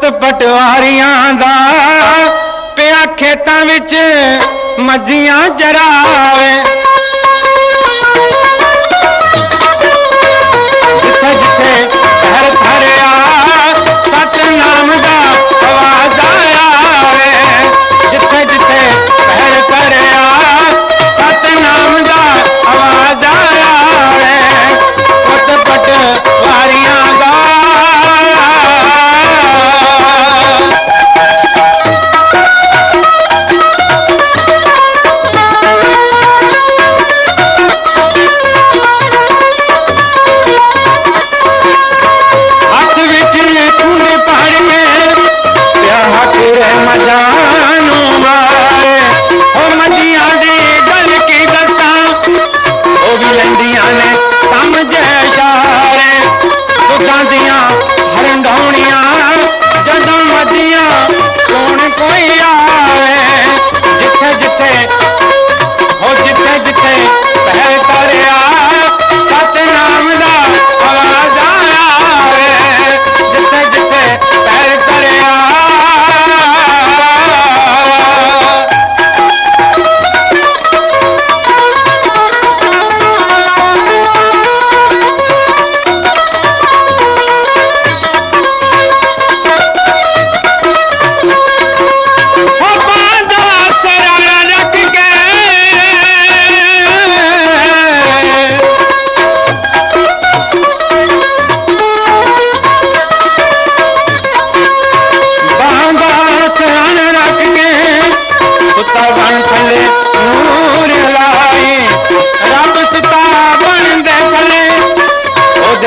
ਪੁੱਤ ਪਟਵਾਰੀਆਂ ਦਾ। ਪਿਆ ਖੇਤਾਂ ਵਿੱਚ ਮੱਝੀਆਂ ਚਰਾਵੇ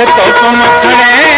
तोप मखड़े